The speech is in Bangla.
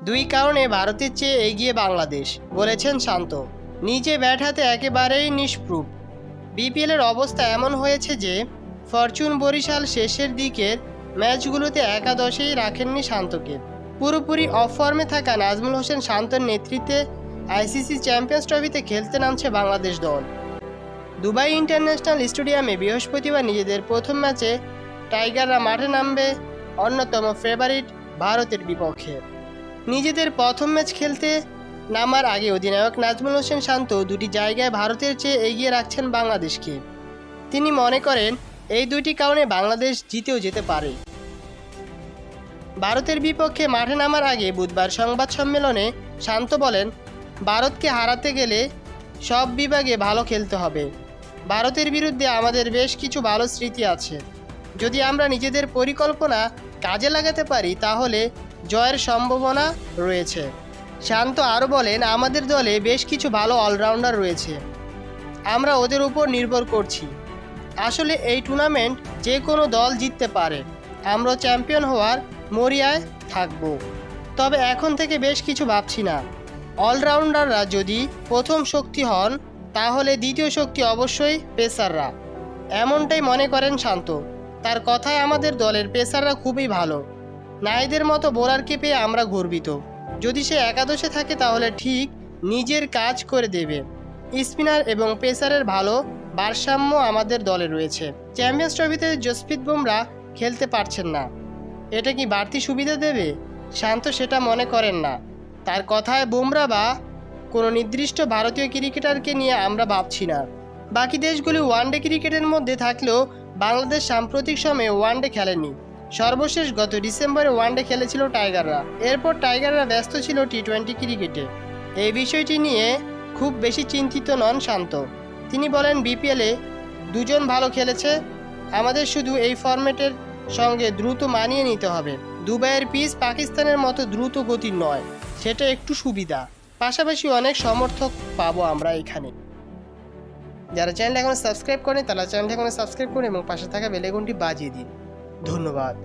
দুই কারণে ভারতের চেয়ে এগিয়ে বাংলাদেশ, বলেছেন শান্ত। নিজে ব্যাট হাতে একেবারেই নিষ্প্রুপ বিপিএলের অবস্থা এমন হয়েছে যে, ফরচুন বরিশাল শেষের দিকের ম্যাচগুলোতে একাদশেই রাখেননি শান্তকে। পুরোপুরি অফ ফর্মে থাকা নাজমুল হোসেন শান্তর নেতৃত্বে আইসিসি চ্যাম্পিয়ন্স ট্রফিতে খেলতে নামছে বাংলাদেশ দল। দুবাই ইন্টারন্যাশনাল স্টেডিয়ামে বৃহস্পতিবার নিজেদের প্রথম ম্যাচে টাইগাররা মাঠে নামবে অন্যতম ফেভারিট ভারতের বিপক্ষে। নিজেদের প্রথম ম্যাচ খেলতে নামার আগে অধিনায়ক নাজমুল হোসেন শান্ত দুটি জায়গায় ভারতের চেয়ে এগিয়ে রাখছেন বাংলাদেশকে। তিনি মনে করেন, এই দুটি কারণে বাংলাদেশ জিতেও যেতে পারে। ভারতের বিপক্ষে মাঠে নামার আগে বুধবার সংবাদ সম্মেলনে শান্ত বলেন, ভারতকে হারাতে গেলে সব বিভাগে ভালো খেলতে হবে। ভারতের বিরুদ্ধে আমাদের বেশ কিছু ভালো স্মৃতি আছে। যদি আমরা নিজেদের পরিকল্পনা কাজে লাগাতে পারি, তাহলে জয়ের সম্ভাবনা রয়েছে। শান্ত আরও বলেন, আমাদের দলে বেশ কিছু ভালো অলরাউন্ডার রয়েছে। আমরা ওদের উপর নির্ভর করছি। আসলে এই টুর্নামেন্ট যে কোনো দল জিততে পারে। আমরা চ্যাম্পিয়ন হওয়ার মরিয়ায় থাকব। তবে এখন থেকে বেশ কিছু ভাবছি না। অলরাউন্ডাররা যদি প্রথম শক্তি হন, তাহলে দ্বিতীয় শক্তি অবশ্যই পেসাররা। এমনটাই মনে করেন শান্ত। তার কথায় আমাদের দলের পেসাররা খুবই ভালো। নাইদের মতো বোলারকে পেয়ে আমরা গর্বিত। যদি সে একাদশে থাকে তাহলে ঠিক নিজের কাজ করে দেবে। স্পিনার এবং পেসারের ভালো ভারসাম্য আমাদের দলে রয়েছে। চ্যাম্পিয়ন্স ট্রফিতে জসপ্রীত বুমরা খেলতে পারছেন না। এটা কি বাড়তি সুবিধা দেবে? শান্ত সেটা মনে করেন না। তার কথায় বুমরা বা কোনো নির্দিষ্ট ভারতীয় ক্রিকেটারকে নিয়ে আমরা ভাবছি না। বাকি দেশগুলি ওয়ানডে ক্রিকেটের মধ্যে থাকলেও বাংলাদেশ সাম্প্রতিক সময়ে ওয়ানডে খেলেনি। সর্বশেষ গত ডিসেম্বরে ওয়ানডে খেলেছিল টাইগাররা। এরপর টাইগাররা ব্যস্ত ছিল টি টোয়েন্টি ক্রিকেটে। এই বিষয়টি নিয়ে খুব বেশি চিন্তিত নন শান্ত। তিনি বলেন, বিপিএলে দুজন ভালো খেলেছে, আমাদের শুধু এই ফরম্যাটের সঙ্গে দ্রুত মানিয়ে নিতে হবে। দুবাইয়ের পিচ পাকিস্তানের মতো দ্রুত গতির নয়, সেটা একটু সুবিধা। পাশাপাশি অনেক সমর্থক পাবো আমরা এখানে। যারা চ্যানেল এখন সাবস্ক্রাইব করেন, তারা চ্যানেলটি এখন সাবস্ক্রাইব করুন এবং পাশে থাকা বেলেগুনটি বাজিয়ে দিন। ধন্যবাদ